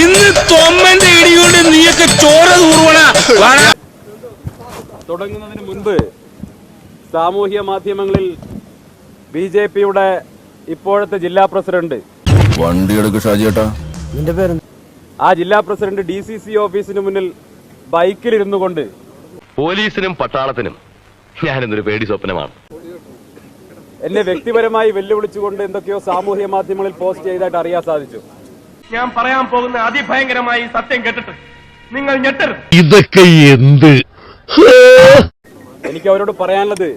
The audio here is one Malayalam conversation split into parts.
ഇന്ന് തൊമ്മന്റെ ഇടികൊണ്ട് നീയൊക്കെ ചോര തൂർവണ. തുടങ്ങുന്നതിന് മുൻപ് സാമൂഹ്യ മാധ്യമങ്ങളിൽ ബി ജെ പിയുടെ ഇപ്പോഴത്തെ ജില്ലാ പ്രസിഡന്റ്. വണ്ടി എടുക്ക് ഷാജിയേട്ടാ ആ ജില്ലാ പ്രസിഡന്റ് ഡി സി സി ഓഫീസിന് മുന്നിൽ ബൈക്കിലിരുന്നു കൊണ്ട്. പോലീസിനും പട്ടാളത്തിനും ഞാനിന്നൊരു പേടി സ്വപ്നമാണ്. എന്നെ വ്യക്തിപരമായി വെല്ലുവിളിച്ചുകൊണ്ട് എന്തൊക്കെയോ സാമൂഹ്യ മാധ്യമങ്ങളിൽ പോസ്റ്റ് ചെയ്തായിട്ട് അറിയാൻ സാധിച്ചു. ഞാൻ പറയാൻ പോകുന്ന അതിഭയങ്കരമായി സത്യം കേട്ടിട്ട് നിങ്ങൾ ഞെട്ടരുത്. ഇതൊക്കെ എന്ത്? എനിക്ക് അവരോട് പറയാനുള്ളത്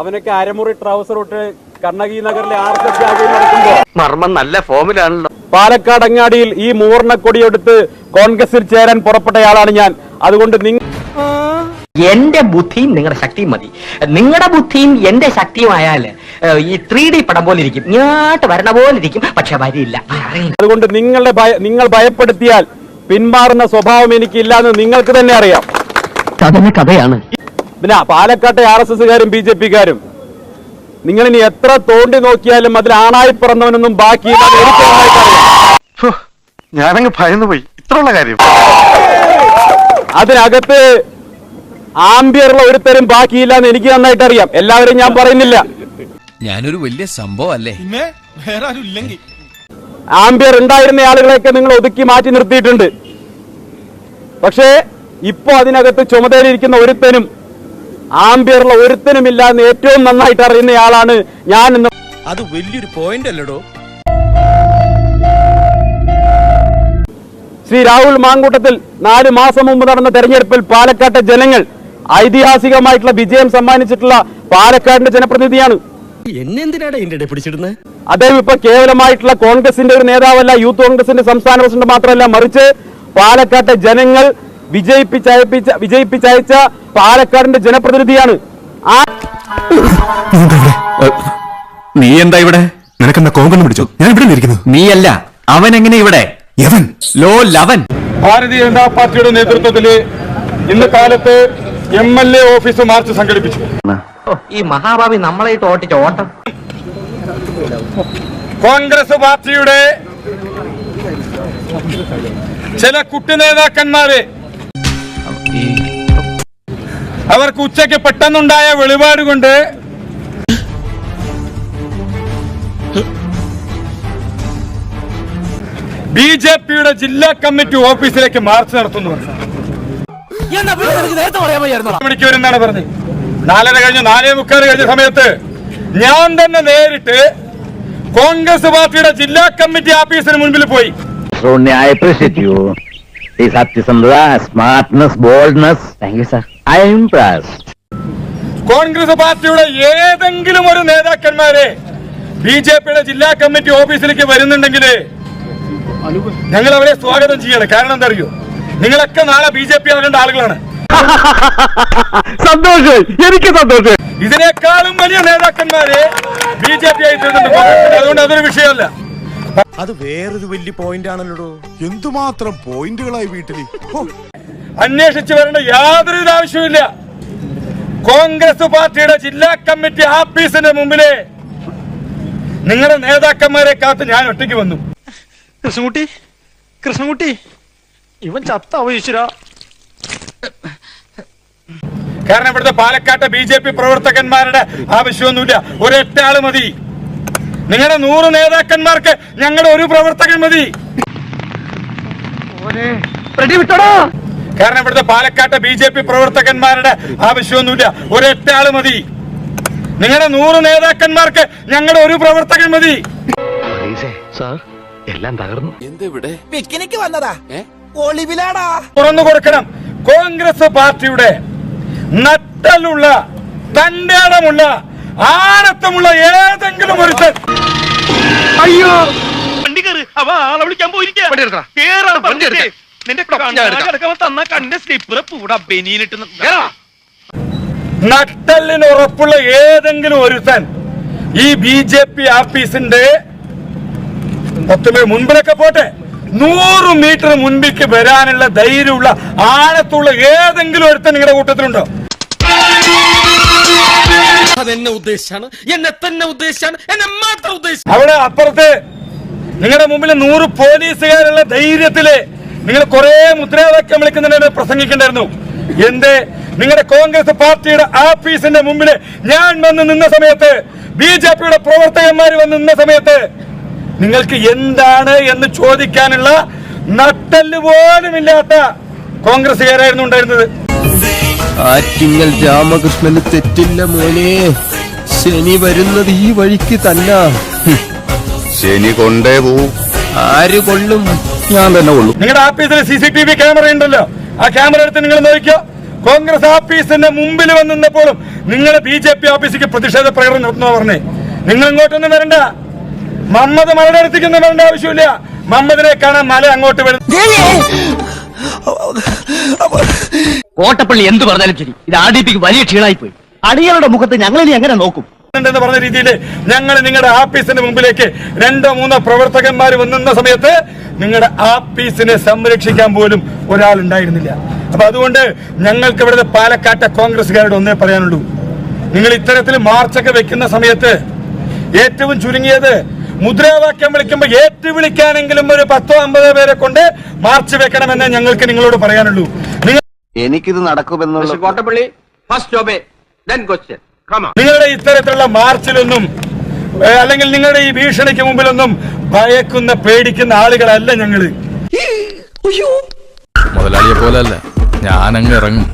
അവനൊക്കെ അരമുറി ട്രൗസർ ഇട്ട് കണ്ണകി നഗറിലെ നടക്കുമ്പോ. മർമ്മം നല്ല ഫോമിലാണല്ലോ. പാലക്കാട് അങ്ങാടിയിൽ ഈ മൂർണക്കൊടിയെടുത്ത് കോൺഗ്രസിൽ ചേരാൻ പുറപ്പെട്ടയാളാണ് ഞാൻ. അതുകൊണ്ട് നിങ്ങൾ എന്റെ ബുദ്ധിയും നിങ്ങളുടെ ശക്തിയും മതി. നിങ്ങളുടെ ബുദ്ധിയും എന്റെ ശക്തിയുമായാൽ ഈ ത്രീ ഡി പടം പോലെ ഇരിക്കും. ഇങ്ങോട്ട് വരണ പോലെ ഇരിക്കും. പക്ഷെ വരില്ല. അതുകൊണ്ട് നിങ്ങളുടെ നിങ്ങൾ ഭയപ്പെടുത്തിയാൽ പിന്മാറുന്ന സ്വഭാവം എനിക്കില്ല എന്ന് നിങ്ങൾക്ക് തന്നെ അറിയാം. കഥന കഥയാണ്. പിന്നെ പാലക്കാട്ടെ ആർ എസ് എസ്സുകാരും ബി ജെ പിക്കാരും നിങ്ങൾ ഇനി എത്ര തോണ്ടി നോക്കിയാലും അതിൽ ആണായി പിറന്നവനൊന്നും ബാക്കിയില്ല അറിയാം. ഞാനങ്ങ് ഭയന്നു പോയി ഇത്രയുള്ള കാര്യം. അതിനകത്ത് ആംബിയറുള്ള ഒരുത്തരും ബാക്കിയില്ല എന്ന് എനിക്ക് നന്നായിട്ട് അറിയാം. എല്ലാവരും ഞാൻ പറയുന്നില്ല. ഞാനൊരു വലിയ സംഭവം അല്ലേ പിന്നെ വേറെ ആരും ഇല്ലെങ്കിൽ ആംബിയർ ഉണ്ടായിരുന്ന ആളുകളെയൊക്കെ നിങ്ങൾ ഒതുക്കി മാറ്റി നിർത്തിയിട്ടുണ്ട്. പക്ഷേ ഇപ്പോ അതിനകത്ത് ചുമതലയിരിക്കുന്ന ഒരുത്തനും ആംബിയറുള്ള ഒരുത്തനും ഇല്ല എന്ന് ഏറ്റവും നന്നായിട്ട് അറിയുന്നയാളാണ് ഞാൻ എന്ന് അത് വലിയൊരു പോയിന്റ് അല്ലടോ ശ്രീ രാഹുൽ മാങ്കൂട്ടത്തിൽ നാല് മാസം മുമ്പ് നടന്ന തെരഞ്ഞെടുപ്പിൽ പാലക്കാട്ടെ ജനങ്ങൾ ഐതിഹാസികമായിട്ടുള്ള വിജയം സമ്മാനിച്ചിട്ടുള്ള പാലക്കാടിന്റെ ജനപ്രതിനിധിയാണ്. അദ്ദേഹം ഇപ്പൊ കേവലമായിട്ടുള്ള കോൺഗ്രസിന്റെ ഒരു നേതാവല്ല യൂത്ത് കോൺഗ്രസിന്റെ സംസ്ഥാന പ്രസിഡന്റ് മാത്രമല്ല മറിച്ച് പാലക്കാട്ടെ ജനങ്ങൾ വിജയിപ്പിച്ചയപ്പിച്ച വിജയിപ്പിച്ചയച്ച പാലക്കാടിന്റെ ജനപ്രതിനിധിയാണ്. നീ എന്താ ഇവിടെ? നിനക്കെന്താ കോങ്കണ്ണം പിടിച്ചോ? ഞാൻ ഇവിടെ ഇരിക്കുന്നു നീയല്ല അവൻ എങ്ങനെ ഇവിടെ? യവൻ. ലോ ലവൻ. ഭാരതീയ ജനതാ പാർട്ടിയുടെ നേതൃത്വത്തിൽ ഇന്ന് കാലത്ത് M L A office march സംഘടിപ്പിച്ചു. ഈ മഹാഭാവി നമ്മളെ ഓട്ടിച്ച ഓട്ടം. കോൺഗ്രസ് പാർട്ടിയുടെ ചില കുട്ടി നേതാക്കന്മാരെ അവർക്ക് ഉച്ചയ്ക്ക് പെട്ടെന്നുണ്ടായ വെളിപാട് കൊണ്ട് ബി ജെ പിയുടെ ജില്ലാ കമ്മിറ്റി ഓഫീസിലേക്ക് മാർച്ച് നടത്തുന്നു. പറഞ്ഞത്? നാലര കഴിഞ്ഞ് നാലേ മുക്കാൽ കഴിഞ്ഞ സമയത്ത് ഞാൻ തന്നെ നേരിട്ട് കോൺഗ്രസ് പാർട്ടിയുടെ ജില്ലാ കമ്മിറ്റി ഓഫീസിന് മുൻപിൽ പോയി. ഈ smartness, boldness. Thank sir I Congress പാർട്ടിയുടെ ഏതെങ്കിലും ഒരു നേതാക്കന്മാരെ ബി ജെ പിയുടെ ജില്ലാ കമ്മിറ്റി ഓഫീസിലേക്ക് വരുന്നുണ്ടെങ്കിൽ ഞങ്ങൾ അവരെ സ്വാഗതം ചെയ്യണം. കാരണം എന്താ അറിയോ? നിങ്ങളൊക്കെ നാളെ ബി ജെ പി ആകേണ്ട ആളുകളാണ്. സന്തോഷം എനിക്ക് സന്തോഷം ഇതിനേക്കാളും വലിയ നേതാക്കന്മാരെ ബി ജെ പി ആയിട്ടുണ്ട് അതുകൊണ്ട് അതൊരു വിഷയമല്ല. അത് വേറൊരു വലിയ പോയിന്റ് ആണല്ലോ എന്തുമാത്രം പോയിന്റുകളായി വീട്ടിൽ അന്വേഷിച്ചു വരേണ്ട യാതൊരു ആവശ്യമില്ല കോൺഗ്രസ് പാർട്ടിയുടെ ജില്ലാ കമ്മിറ്റി ഓഫീസിന്റെ മുമ്പിലെ നിങ്ങളുടെ നേതാക്കന്മാരെ കാത്ത് ഞാൻ ഒറ്റയ്ക്ക് വന്നു. കൃഷ്ണൻകുട്ടി കൃഷ്ണൻകുട്ടി. ഇവൻ ചത്താവോ ഈശ്വര? കാരണം ഇവിടുത്തെ പാലക്കാട്ടെ ബി ജെ പി പ്രവർത്തകന്മാരുടെ ആവശ്യമൊന്നുമില്ല. ഒരൊറ്റ ആൾ മതി. നിങ്ങളുടെ നൂറ് നേതാക്കന്മാർക്ക് ഞങ്ങളുടെ ഒരു പ്രവർത്തകൻ മതി. കാരണം ഇവിടുത്തെ പാലക്കാട്ടെ ബി ജെ പി പ്രവർത്തകന്മാരുടെ ആവശ്യമൊന്നുമില്ല. ഒരൊറ്റ ആൾ മതി. നിങ്ങളുടെ നൂറ് നേതാക്കന്മാർക്ക് ഞങ്ങളുടെ ഒരു പ്രവർത്തകൻ മതി. എല്ലാം തകർന്നു. തുറന്നു കൊടുക്കണം. കോൺഗ്രസ് പാർട്ടിയുടെ നട്ടലുള്ള തന്റേടമുള്ള ആണത്തമുള്ള ഏതെങ്കിലും ഒരു അയ്യോ. വണ്ടി കയറി അവ ആളെ വിളിക്കാൻ പോയിരിക്കുക നിന്റെ തന്ന കണ്ണിന്റെ സ്ലിപ്പർ പൂടാ ബനിയിലിട്ട് നട്ടലിന് ഉറപ്പുള്ള ഏതെങ്കിലും ഒരുത്തൻ ഈ ബി ജെ പി ആഫീസിന്റെ പത്തുമേ മുൻപിലൊക്കെ പോട്ടെ. നൂറ് മീറ്റർ മുൻപിക്ക് വരാനുള്ള ധൈര്യമുള്ള ആഴത്തുള്ള ഏതെങ്കിലും ഒരുത്തൻ നിങ്ങളുടെ കൂട്ടത്തിലുണ്ടോ? അതെന്നെ ഉദ്ദേശിച്ചാണ്. എന്നെ തന്നെ ഉദ്ദേശിച്ചാണ്. എന്നെ മാത്രം ഉദ്ദേശിച്ചു അവിടെ അപ്പുറത്ത് നിങ്ങളുടെ മുമ്പിൽ നൂറ് പോലീസുകാരുള്ള ധൈര്യത്തിൽ നിങ്ങൾ കുറെ മുദ്രാവാക്യം വിളിക്കുന്നതിന് പ്രസംഗിക്കണ്ടായിരുന്നു. എന്തേ? നിങ്ങളുടെ കോൺഗ്രസ് പാർട്ടിയുടെ ആഫീസിന്റെ മുമ്പിൽ ഞാൻ വന്ന് നിന്ന സമയത്ത് ബി ജെ പിയുടെ പ്രവർത്തകന്മാർ വന്ന് നിന്ന സമയത്ത് നിങ്ങൾക്ക് എന്താണ് എന്ന് ചോദിക്കാനുള്ള നട്ടൽ പോലും ഇല്ലാത്ത കോൺഗ്രസുകാരായിരുന്നു ഉണ്ടായിരുന്നത്. ആറ്റിങ്ങൽ രാമകൃഷ്ണന് തെറ്റില്ല മോനെ. ശനി വരുന്നത് ഈ വഴിക്ക് തന്ന. ശനി കൊണ്ടേ പോവും. ആര് കൊള്ളും? ഞാൻ തന്നെ കൊള്ളു. നിങ്ങളുടെ ആഫീസിൽ C C T V camera ഉണ്ടല്ലോ. ആ ക്യാമറ എടുത്ത് നിങ്ങൾ നോക്കിയോ കോൺഗ്രസ് ആഫീസിന്റെ മുമ്പിൽ വന്ന് നിന്നപ്പോഴും നിങ്ങൾ ബി ജെ പി ഓഫീസിക്ക് പ്രതിഷേധ പ്രകടനം നടത്തുന്ന പറഞ്ഞേ. നിങ്ങൾ ഇങ്ങോട്ടൊന്നും വരണ്ട. മമ്മദ് മലയുടെ അടുത്തേക്കൊന്നും വരേണ്ട ആവശ്യമില്ല. മമ്മദിനെ കാണാൻ മല അങ്ങോട്ട് വരും കോട്ടപ്പള്ളി എന്ത് പറഞ്ഞാലും ശരി. ഇത് പിക്ക് വലിയ ക്ഷീണായി പോയി അടിയറുടെ മുഖത്ത് ഞങ്ങളിനി എങ്ങനെ നോക്കും? എന്ന് പറഞ്ഞ രീതിയിൽ ഞങ്ങൾ നിങ്ങളുടെ ആഫീസിന്റെ മുമ്പിലേക്ക് രണ്ടോ മൂന്നോ പ്രവർത്തകന്മാർ വന്നുന്ന സമയത്ത് നിങ്ങളുടെ ആഫീസിനെ സംരക്ഷിക്കാൻ പോലും ഒരാൾ ഉണ്ടായിരുന്നില്ല അപ്പൊ അതുകൊണ്ട് ഞങ്ങൾക്ക് ഇവിടുത്തെ പാലക്കാട്ടെ കോൺഗ്രസ്സുകാരോട് ഒന്നേ പറയാനുള്ളൂ. നിങ്ങൾ ഇത്തരത്തിൽ മാർച്ചൊക്കെ വെക്കുന്ന സമയത്ത് ഏറ്റവും ചുരുങ്ങിയത് മുദ്രാവാക്യം വിളിക്കുമ്പോൾ ഏറ്റു വിളിക്കാനെങ്കിലും ഒരു പത്തോ അമ്പതോ പേരെ കൊണ്ട് മാർച്ച് വെക്കണമെന്ന് ഞങ്ങൾക്ക് നിങ്ങളോട് പറയാനുള്ളൂ. എനിക്കിത് നടക്കുമെന്നുള്ള കോട്ടപ്പള്ളി ഫസ്റ്റ് ജോബേ ദെൻ ക്വസ്റ്റ്യൻ നിങ്ങളുടെ ഇത്തരത്തിലുള്ള മാർച്ചിലൊന്നും അല്ലെങ്കിൽ നിങ്ങളുടെ ഈ ഭീഷണിക്ക് മുമ്പിലൊന്നും ഭയക്കുന്ന പേടിക്കുന്ന ആളുകളല്ല ഞങ്ങൾ. മുതലാളിയെ പോലല്ല ഞാനങ്ങ് ഇറങ്ങും.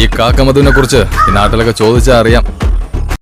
ഈ കാക്കമതുവിനെ കുറിച്ച് ഈ നാട്ടിലൊക്കെ ചോദിച്ചാൽ അറിയാം.